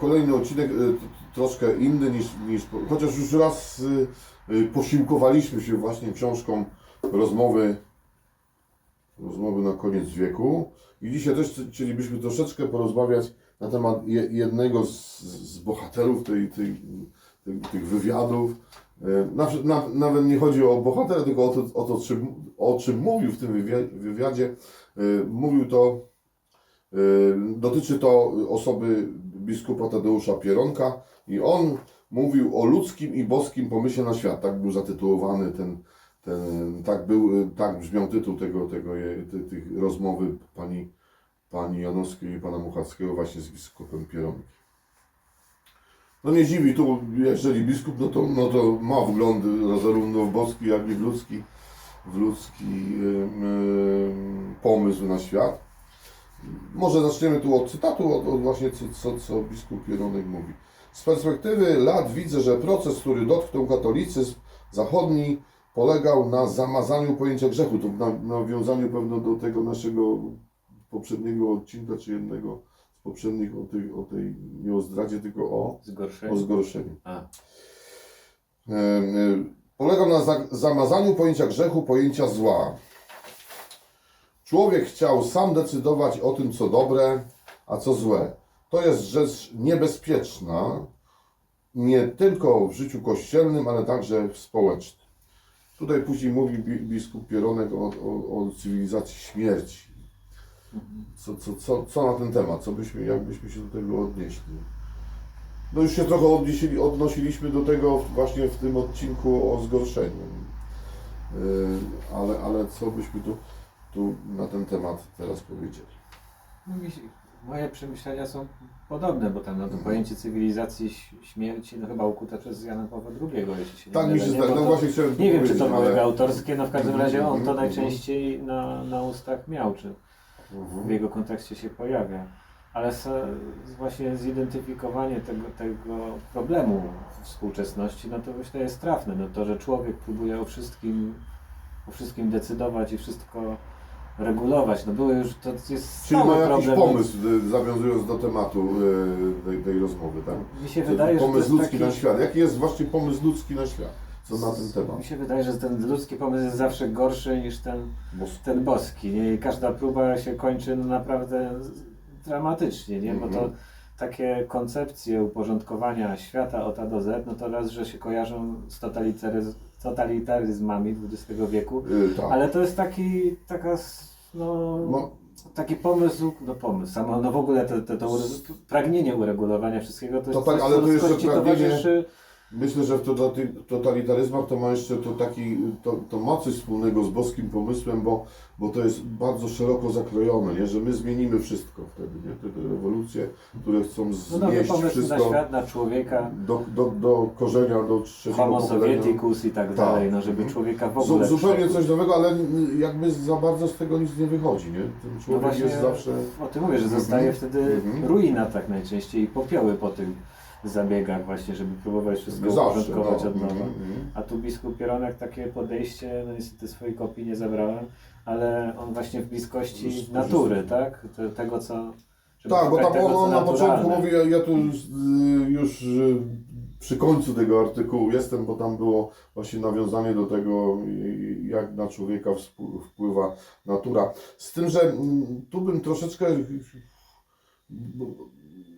Kolejny odcinek t- troszkę inny niż, niż chociaż już raz y, y, posiłkowaliśmy się właśnie książką rozmowy rozmowy na koniec wieku i dzisiaj też chcielibyśmy troszeczkę porozmawiać na temat je, jednego z, z bohaterów tej, tej, tej, tych wywiadów. Y, Na, na, nawet nie chodzi o bohatera, tylko o to, o, to czym, o czym mówił w tym wywiadzie. Y, Mówił to Dotyczy to osoby biskupa Tadeusza Pieronka i on mówił o ludzkim i boskim pomyśle na świat. Tak był zatytułowany ten, ten tak, był, tak brzmiał tytuł tego, tego, ty, tych rozmowy pani, pani Janowskiej i pana Muchackiego właśnie z biskupem Pieronkiem. No nie dziwi tu, jeżeli biskup, no to, no to ma wgląd zarówno w boski, jak i w ludzki, w ludzki ym, ym, pomysł na świat. Może zaczniemy tu od cytatu, od, od właśnie co, co, co biskup Jeronek mówi. Z perspektywy lat widzę, że proces, który dotknął katolicyzm zachodni, polegał na zamazaniu pojęcia grzechu. To na nawiązaniu pewno do tego naszego poprzedniego odcinka, czy jednego z poprzednich o tej, o tej nie o zdradzie, tylko o, Zgorszenie. o zgorszeniu. A, Polegał na za- zamazaniu pojęcia grzechu, pojęcia zła. Człowiek chciał sam decydować o tym, co dobre, a co złe. To jest rzecz niebezpieczna, nie tylko w życiu kościelnym, ale także w społecznym. Tutaj później mówi bi- biskup Pieronek o, o, o cywilizacji śmierci. Co, co, co, co na ten temat? Co byśmy, jakbyśmy się do tego odnieśli? No już się trochę odnieśli, odnosiliśmy do tego właśnie w tym odcinku o zgorszeniu. Yy, ale, ale co byśmy tu, tu na ten temat teraz powiedzieli? no moje przemyślenia są podobne, bo tam no, to pojęcie cywilizacji śmierci no, chyba ukute przez Jana Pawła II, jeśli się nie Tak mylę, nie? zdaje, Bo no to- właśnie chciałem Nie wiem, czy to powiedzieć, były ale- autorskie, no w każdym razie on to Mhm, najczęściej na, na ustach miał, czy w Mhm. jego kontekście się pojawia. Ale właśnie zidentyfikowanie tego, tego problemu współczesności, no to myślę jest trafne. No to, że człowiek próbuje o wszystkim, o wszystkim decydować i wszystko regulować. No były już, to jest Czyli stały ma jakiś problem. pomysł, y, zawiązując do tematu y, tej, tej rozmowy, tak? Mi się wydaje, że to pomysł jest ludzki taki, na świat. Jaki jest właśnie pomysł ludzki na świat? Co na ten temat? Mi się wydaje, że ten ludzki pomysł jest zawsze gorszy niż ten Bo ten boski, nie? I każda próba się kończy no naprawdę z- dramatycznie, nie? Bo to Mhm. takie koncepcje uporządkowania świata od A do Z, no to raz, że się kojarzą z totalitaryz totalitaryzmami XX wieku, y, tak. ale to jest taki, taka, no, No, taki pomysł, no pomysł, samo, no w ogóle to, to, to pragnienie uregulowania wszystkiego, to jest To tak, coś, ale to jeszcze pragnienie- towarzyszy, Myślę, że w totali- totalitaryzmach to ma jeszcze to taki, to, to ma coś wspólnego z boskim pomysłem, bo, bo to jest bardzo szeroko zakrojone, nie? że my zmienimy wszystko wtedy, nie? Te, te rewolucje, które chcą no nowy znieść pomysł na wszystko świat, na człowieka, do, do, do korzenia, do trzeciego homo sovieticus i tak Tak. dalej, no żeby Mhm. człowieka w ogóle zupełnie coś nowego, ale jakby za bardzo z tego nic nie wychodzi, nie? Ten No człowiek właśnie jest zawsze... o tym mówię, że zostaje wtedy Mhm. ruina tak najczęściej i popioły po tych zabiegach właśnie, żeby próbować wszystko Zawsze, uporządkować no. od nowa. Mhm, mhm. A tu biskup Pieronek takie podejście, no niestety swojej kopii nie zabrałem, ale on właśnie w bliskości natury, tak? Te, tego co... Tak, bo tam tego, on, na początku mówi, ja, ja tu y, już y, przy końcu tego artykułu jestem, bo tam było właśnie nawiązanie do tego, y, jak na człowieka wpływa natura. Z tym, że mm, tu bym troszeczkę,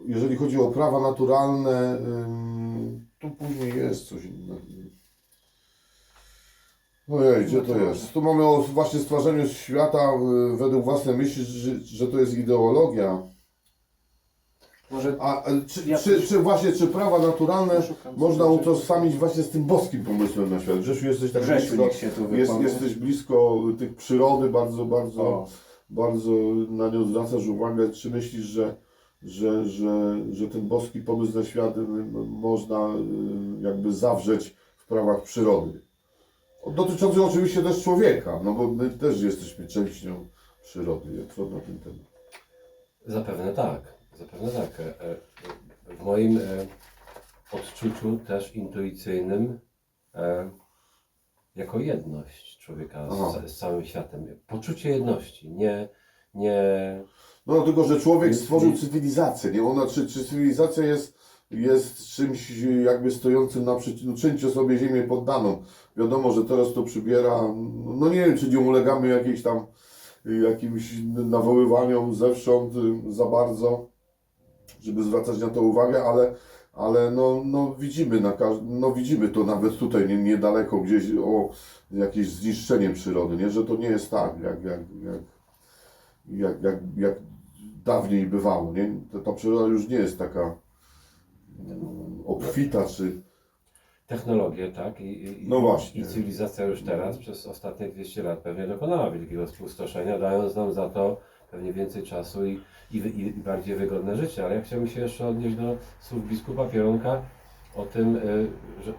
jeżeli chodzi o prawa naturalne, tu później jest coś innego. Ojej, gdzie to jest? Tu mamy o właśnie stwarzaniu świata y, według własnej myśli, że, że to jest ideologia. Może A e, czy, Ja czy, czy właśnie, czy prawa naturalne Szukam można utożsamić właśnie z tym boskim pomysłem na świat? Grzesiu, jesteś tak Grzesiu, blisko, się tu jest, jesteś blisko tych przyrody, bardzo, bardzo, O, bardzo na nią zwracasz uwagę. Czy myślisz, że, że, że, że ten boski pomysł na świat y, można y, jakby zawrzeć w prawach przyrody? Dotyczącym oczywiście też człowieka, no bo my też jesteśmy częścią przyrody. Co na ten temat? Zapewne tak, zapewne tak. E, e, W moim e, odczuciu też intuicyjnym jako jedność człowieka z, z całym światem. Poczucie jedności, nie, nie No tylko, że człowiek stworzył cywilizację, nie? Ona, czy, czy cywilizacja jest, jest czymś jakby stojącym naprzeciw, no, czyńcie sobie ziemię poddaną. Wiadomo, że teraz to przybiera, no nie wiem, czy nie ulegamy jakiejś tam, jakimś nawoływaniom zewsząd y, za bardzo, żeby zwracać na to uwagę, ale, ale no, no widzimy na no widzimy to nawet tutaj nie, niedaleko gdzieś o jakieś zniszczenie przyrody, nie? Że to nie jest tak, jak, jak, jak, jak, jak, jak dawniej bywało, nie? Ta, ta przyroda już nie jest taka obfita, czy Technologie, tak? I, i, No właśnie. I cywilizacja już teraz przez ostatnie 200 lat pewnie dokonała wielkiego spustoszenia, dając nam za to pewnie więcej czasu i, i, i bardziej wygodne życie. Ale ja chciałbym się jeszcze odnieść do słów biskupa Pieronka o tym, y, że y,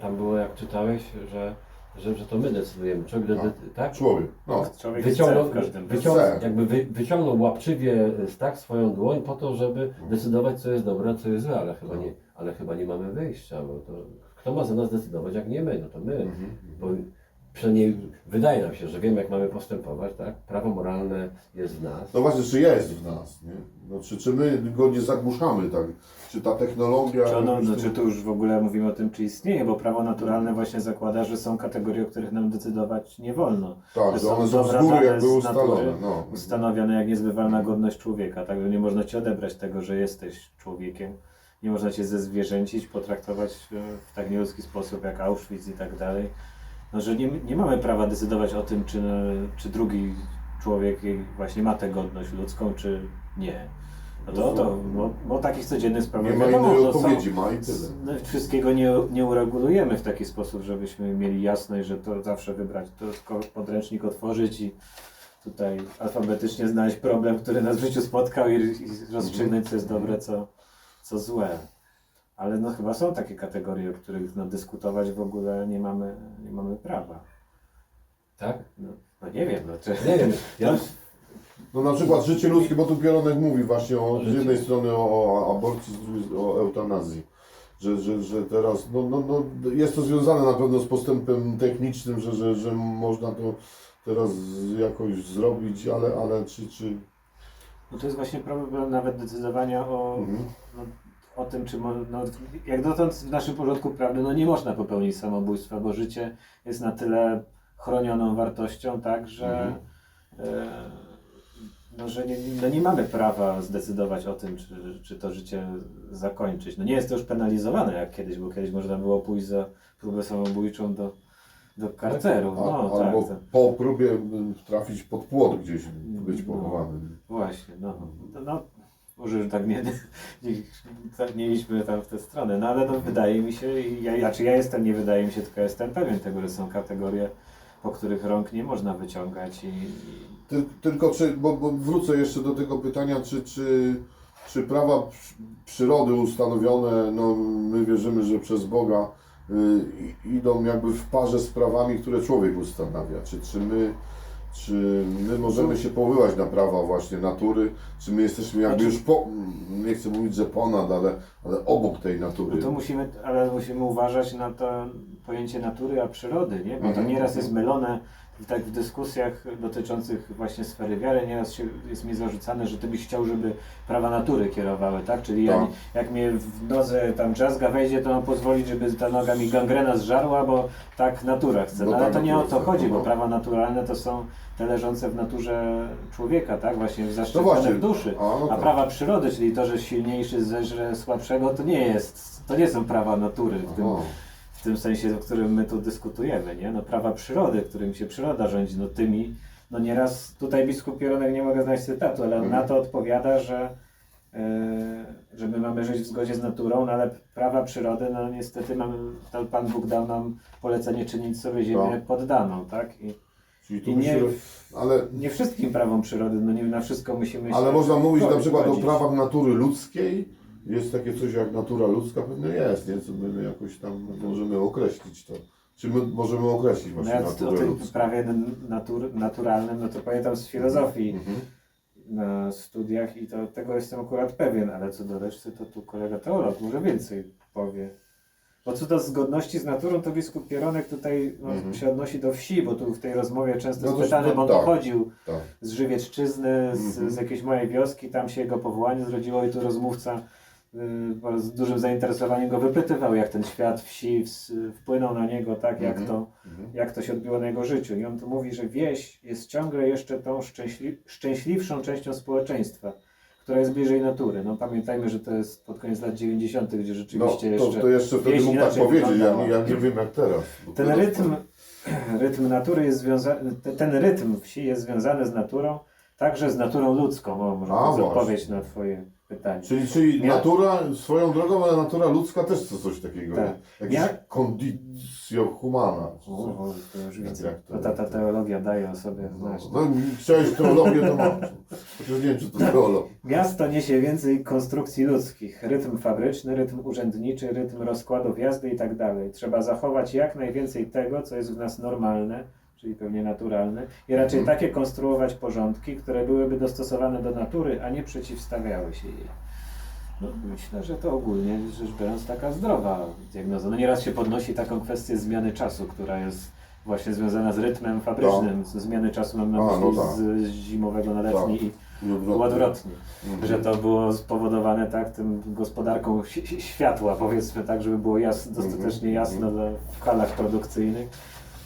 tam było jak czytałeś, że, że, że to my decydujemy, człowiek, No. tak? człowiek. No. Człowiek Wyciągnął, chce w każdym wyciągnął, Chce. jakby wy, wyciągnął łapczywie tak swoją dłoń po to, żeby decydować, co jest dobre, a co jest złe, ale chyba nie, ale chyba nie mamy wyjścia, bo to kto ma za nas decydować, jak nie my, no to my. Mhm. Bo przynajmniej wydaje nam się, że wiemy, jak mamy postępować, tak? Prawo moralne jest w nas. No właśnie, czy jest w nas, nie? No, czy, czy my go nie zagłuszamy, tak? Czy ta technologia... Czy ono, no, czy tu już w ogóle mówimy o tym, czy istnieje, bo prawo naturalne właśnie zakłada, że są kategorie, o których nam decydować nie wolno. Tak, że one są z góry jakby ustalone. No. Ustanowione jak niezbywalna godność człowieka, tak, że nie można ci odebrać tego, że jesteś człowiekiem. Nie można cię zezwierzęcić, potraktować e, w tak nieludzki sposób jak Auschwitz i tak dalej. No, że nie, nie mamy prawa decydować o tym, czy, czy drugi człowiek właśnie ma tę godność ludzką, czy nie. No to, to bo, bo takich codziennych spraw Nie ma innej odpowiedzi, ma i tyle. no, wszystkiego nie, nie uregulujemy w taki sposób, żebyśmy mieli jasność, że to zawsze wybrać, to tylko podręcznik otworzyć i tutaj alfabetycznie znaleźć problem, który nas w życiu spotkał i, i rozstrzygnąć, co jest dobre, co, co złe. Ale no chyba są takie kategorie, o których no, dyskutować w ogóle nie mamy, nie mamy prawa. Tak? No, no nie wiem, no, czy... Nie wiem, ja, No na przykład życie ludzkie, bo tu Pieronek mówi właśnie o, z jednej strony o, o aborcji, z drugiej o eutanazji. Że, że, że teraz, no, no, no, jest to związane na pewno z postępem technicznym, że, że, że można to teraz jakoś zrobić, ale, ale czy, czy... No to jest właśnie problem nawet decydowania o, Mhm. no, o tym, czy mo, no, jak dotąd w naszym porządku prawnym no, nie można popełnić samobójstwa, bo życie jest na tyle chronioną wartością, tak, że, Mhm. e, no, że nie, no, nie mamy prawa zdecydować o tym, czy, czy to życie zakończyć. No, nie jest to już penalizowane jak kiedyś, bo kiedyś można było pójść za próbę samobójczą do, do karceru. A, No, albo tak, tak. po próbie m, trafić pod płot gdzieś, być No. pochowanym. Właśnie, no, no, że tak nie, nie, tak nie idźmy tam w tę stronę, no ale no, wydaje mi się, ja, ja, czy ja jestem, nie wydaje mi się, tylko jestem pewien tego, że są kategorie, po których rąk nie można wyciągać i, i Ty, tylko czy, bo, bo wrócę jeszcze do tego pytania, czy, czy, czy prawa przy- przyrody ustanowione, no my wierzymy, że przez Boga y, idą jakby w parze z prawami, które człowiek ustanawia. Czy, czy, my, czy my możemy się powoływać na prawa właśnie natury, czy my jesteśmy jakby Znaczy- już po, nie chcę mówić, że ponad, ale, ale obok tej natury. no to musimy, ale musimy uważać na to pojęcie natury, a przyrody, nie? Bo to Mhm. nieraz jest mylone w, tak w dyskusjach dotyczących właśnie sfery wiary, nieraz się, jest mi zarzucane, że ty byś chciał, żeby prawa natury kierowały, tak? Czyli ja, Tak. jak mnie w nodze tam drzazga wejdzie, to mam pozwolić, żeby ta noga mi gangrena zżarła, bo tak natura chce. No, ale tak to nie o natura to chodzi, bo no. prawa naturalne to są te leżące w naturze człowieka, tak? Właśnie No w duszy. A, no A tak. prawa przyrody, czyli to, że silniejszy zeżre słabszego, to nie jest, to nie są prawa natury w tym, Aha. W tym sensie, o którym my tu dyskutujemy, nie? No prawa przyrody, którym się przyroda rządzi, no tymi, no nieraz, tutaj biskup Pieronek nie mogę znaleźć cytatu, ale on Mhm. na to odpowiada, że yy, że my mamy żyć w zgodzie z naturą, no ale prawa przyrody, no niestety mamy, to Pan Bóg dał nam polecenie czynić sobie ziemię Tak. poddaną, tak? I, i nie, myślę, ale nie wszystkim prawom przyrody, no nie na wszystko musimy się Ale można mówić na przykład o prawach natury ludzkiej. Jest takie coś jak natura ludzka, pewnie jest, nie? Co my jakoś tam możemy określić to. Czy my możemy określić No właśnie ja o naturę tym ludzką? prawie natur, naturalnym, no to pamiętam z filozofii Mhm. na studiach i to tego jestem akurat pewien, ale co do reszty, to tu kolega teolog może więcej powie. Bo co do zgodności z naturą, to biskup Pieronek tutaj no, Mhm. się odnosi do wsi, bo tu w tej rozmowie często No spytany, no bo on tak. pochodził Tak. z Żywiecczyzny, z, Mhm. z jakiejś małej wioski, tam się jego powołanie zrodziło i tu rozmówca bardzo z dużym zainteresowaniem go wypytywał, jak ten świat wsi ws- wpłynął na niego, tak, jak, Mhm. to, Mhm. jak to się odbiło na jego życiu. I on tu mówi, że wieś jest ciągle jeszcze tą szczęśli szczęśliwszą częścią społeczeństwa, która jest bliżej natury. No pamiętajmy, że to jest pod koniec lat 90., gdzie No, rzeczywiście to, jeszcze to jeszcze wtedy mógł tak powiedzieć, ja ja nie wiem jak teraz. Ten teraz rytm, rytm natury jest związany, ten rytm wsi jest związany z naturą, także z naturą ludzką. O, może A, to odpowiedź na Twoje pytanie. Czyli, czyli Mia- natura, swoją drogą, ale natura ludzka też coś takiego. Tak. Jakiś Mia- conditio humana. O, o, to już widzę. jak to- To ta, ta teologia daje o sobie No, znać. no, chciałeś teologię, to mam. Chociaż nie wiem, czy to teolog. Miasto niesie więcej konstrukcji ludzkich. Rytm fabryczny, rytm urzędniczy, rytm rozkładów jazdy i tak dalej. Trzeba zachować jak najwięcej tego, co jest w nas normalne, czyli pewnie naturalne, i raczej Mhm. takie konstruować porządki, które byłyby dostosowane do natury, a nie przeciwstawiały się jej. No, myślę, że to ogólnie rzecz biorąc taka zdrowa diagnoza. No nieraz się podnosi taką kwestię zmiany czasu, która jest właśnie związana z rytmem fabrycznym. Z zmiany czasu mam na myśli no tak. z zimowego na letni Tak. i odwrotnie. Mhm. Że to było spowodowane tak tym gospodarką światła, powiedzmy tak, żeby było jas, dostatecznie Mhm, jasno dla, w halach produkcyjnych.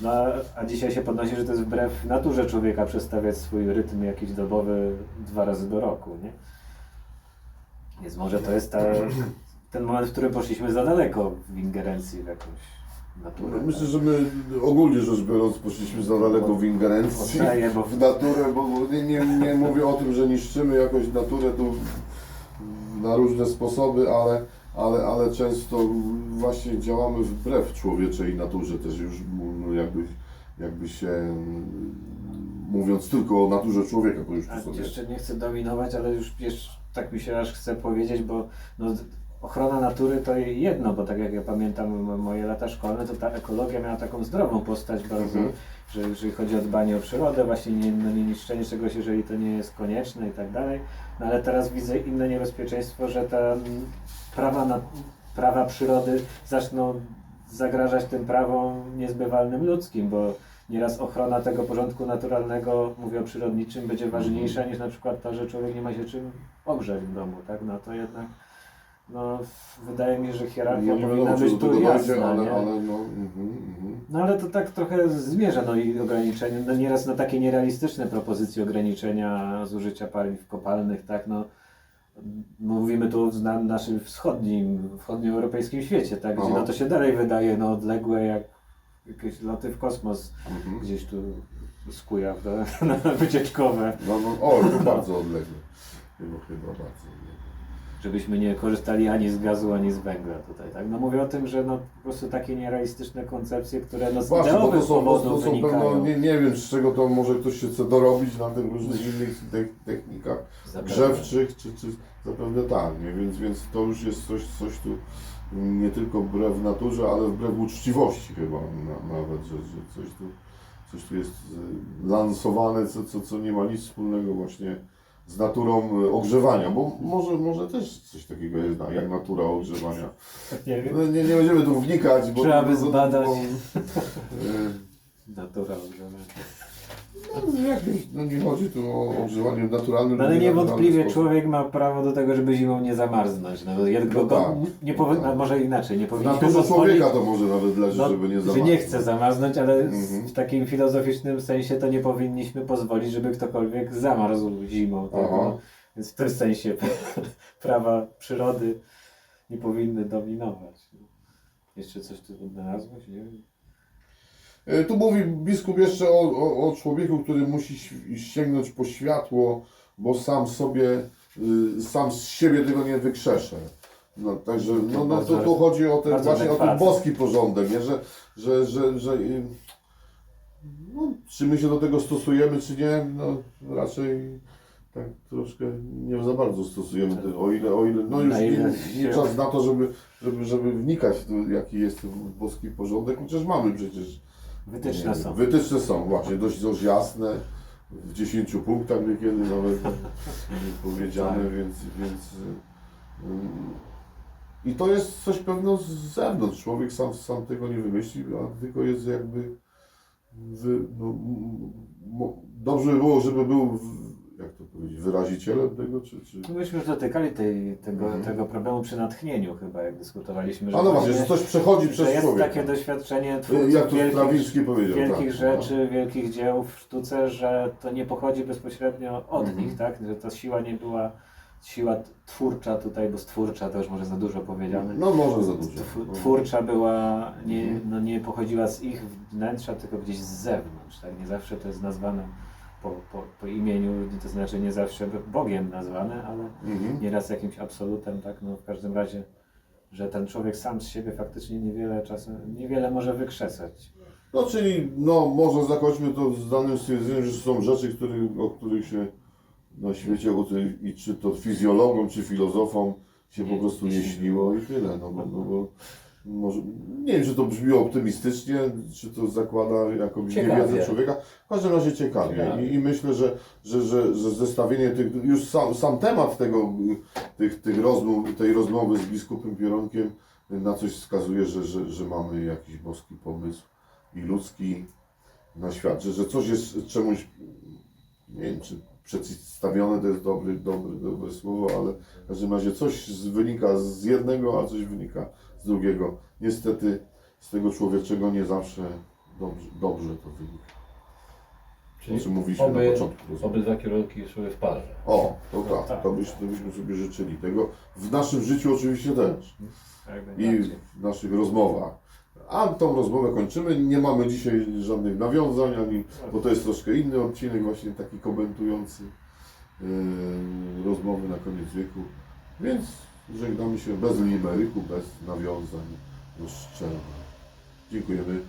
No, a- dzisiaj się podnosi, że to jest wbrew naturze człowieka przestawiać swój rytm jakiś dobowy dwa razy do roku, nie? Więc może to jest ta, ten moment, w którym poszliśmy za daleko w ingerencji w jakąś naturę. No, Myślę, że my ogólnie rzecz biorąc poszliśmy za daleko w ingerencji Oddaję, bo w naturę, bo nie, nie, nie mówię o tym, że niszczymy jakoś naturę tu na różne sposoby, ale, ale, ale często właśnie działamy wbrew człowieczej naturze też już no, jakby, jakby się mówiąc tylko o naturze człowieka, to już tu sobie jeszcze nie chcę dominować, ale już jeszcze tak mi się aż chce powiedzieć, bo no, ochrona natury to jedno, bo tak jak ja pamiętam moje lata szkolne, to ta ekologia miała taką zdrową postać bardzo, Mhm. że jeżeli chodzi o dbanie o przyrodę, właśnie nie, no, nie niszczenie czegoś, jeżeli to nie jest konieczne i tak dalej. No ale teraz widzę inne niebezpieczeństwo, że te prawa, na, prawa przyrody zaczną zagrażać tym prawom niezbywalnym ludzkim, bo nieraz ochrona tego porządku naturalnego, mówię o przyrodniczym, będzie ważniejsza niż na przykład to, że człowiek nie ma się czym ogrzeć w domu, tak? No to jednak, no wydaje mi się, że hierarchia nie, nie powinna być tu jasna, ale, nie? ale no, mhm, mhm. No ale to tak trochę zmierza, no i ograniczenie, no nieraz na takie nierealistyczne propozycje ograniczenia zużycia paliw kopalnych, tak, no mówimy tu na naszym wschodnim, wschodnioeuropejskim świecie, tak, gdzie Aha. no to się dalej wydaje, no odległe jak jakieś loty w kosmos, Mhm. gdzieś tu z Kujaw na wycieczkowe, No, no, o, to bardzo odległe. Chyba, chyba bardzo odległe. Żebyśmy nie korzystali ani z gazu, ani z węgla tutaj, tak, no mówię o tym, że no po prostu takie nierealistyczne koncepcje, które no z Właśnie, bo ideowych są, to, powodów wynikają. nie, nie wiem z czego to może ktoś się chce dorobić na tych różnych innych te- technikach Zapewne. grzewczych, czy, czy zapewne tak, nie? Więc, więc to już jest coś, coś tu nie tylko wbrew naturze, ale wbrew uczciwości chyba na, nawet, że, że coś tu coś tu jest y, lansowane, co, co, co nie ma nic wspólnego właśnie z naturą y, ogrzewania, bo może, może też coś takiego jest na- jak natura ogrzewania. Nie wiem. No, nie, nie będziemy tu wnikać, bo... Trzeba by bo- zbadać. bo- y, Natura ogrzewania. No, jak, no nie chodzi tu o ogrzewanie naturalne. No ale niewątpliwie człowiek ma prawo do tego, żeby zimą nie zamarznąć. No, jednego No tak. nie powi- No tak. no, może inaczej, nie powinniśmy naturze pozwolić, człowieka to może nawet leży, no, żeby nie że zamarł. nie chce zamarznąć, ale Mhm. w takim filozoficznym sensie to nie powinniśmy pozwolić, żeby ktokolwiek zamarzł zimą. Tak? No, więc w tym sensie prawa przyrody nie powinny dominować. Jeszcze coś tu odnalazłeś? Nie wiem. E, Tu mówi biskup jeszcze o, o, o człowieku, który musi sięgnąć po światło, bo sam sobie, y, sam z siebie tego nie wykrzesze. No, także no, no, to, tu chodzi o ten, właśnie o ten boski porządek, nie? Że, że, że, że y, no, czy my się do tego stosujemy, czy nie, no raczej tak troszkę nie za bardzo stosujemy, te- o ile, o ile, no już nie, nie czas na to, żeby, żeby, żeby wnikać, jaki jest boski porządek, chociaż mamy przecież Wytyczne są. Wytyczne są, właśnie, dość, dość jasne, w 10 punktach niekiedy nawet powiedziane, Tak. więc, więc ym, I to jest coś pewno z zewnątrz. Człowiek sam, sam tego nie wymyśli, a tylko jest jakby. Wy, no, dobrze by było, żeby był, powiedzieć, wyrazicielem tego, czy. czy... No Myśmy już dotykali tej, tego, Mhm. tego problemu przy natchnieniu chyba, jak dyskutowaliśmy, że, A no właśnie, że coś przechodzi przez jest człowieka. takie doświadczenie twórców Jak to wielkich, powiedział. wielkich tak. rzeczy, wielkich dzieł w sztuce, że to nie pochodzi bezpośrednio od Mhm. nich, tak? Że ta siła nie była siła twórcza tutaj, bo stwórcza to już może za dużo powiedziane. No może za dużo. Tw-. Twórcza była, nie, Mhm. no nie pochodziła z ich wnętrza, tylko gdzieś z zewnątrz. Tak? Nie zawsze to jest nazwane po, po, po imieniu, to znaczy nie zawsze Bogiem nazwane, ale Mhm. nieraz jakimś absolutem, tak? No w każdym razie, że ten człowiek sam z siebie faktycznie niewiele czasem, niewiele może wykrzesać. No czyli, no może zakończmy to z danym stwierdzeniem, że są rzeczy, który, o których się na świecie, o których, i czy to fizjologom, czy filozofom się po prostu nie nie śniło i tyle. No, bo- no, bo może, nie wiem, czy to brzmi optymistycznie, czy to zakłada jakąś Ciekawie. niewiedzę człowieka. W każdym razie ciekawie. Ciekawie. I, I myślę, że, że, że, że zestawienie tych, już sam, sam temat tego, tych, tych rozmów, tej rozmowy z biskupem Pieronkiem na coś wskazuje, że, że, że mamy jakiś boski pomysł i ludzki na świat, że, że coś jest czemuś, nie wiem, czy przedstawione to jest dobry, dobry, dobre słowo, ale w każdym razie coś wynika z jednego, a coś wynika z drugiego. Niestety z tego człowieczego nie zawsze dobrze, dobrze to wynika. Czyli O czym mówiliśmy na oby, początku. rozmowy. obydwa kierunki szły w parze. O, to tak, tak. to, byś, to byśmy sobie życzyli tego. W naszym życiu oczywiście też. I w naszych rozmowach. A tą rozmowę kończymy. Nie mamy dzisiaj żadnych nawiązań, ani, bo to jest troszkę inny odcinek, właśnie taki komentujący yy, rozmowy na koniec wieku. Więc żegnamy się bez limeryku, bez nawiązań do szczerze. Dziękujemy.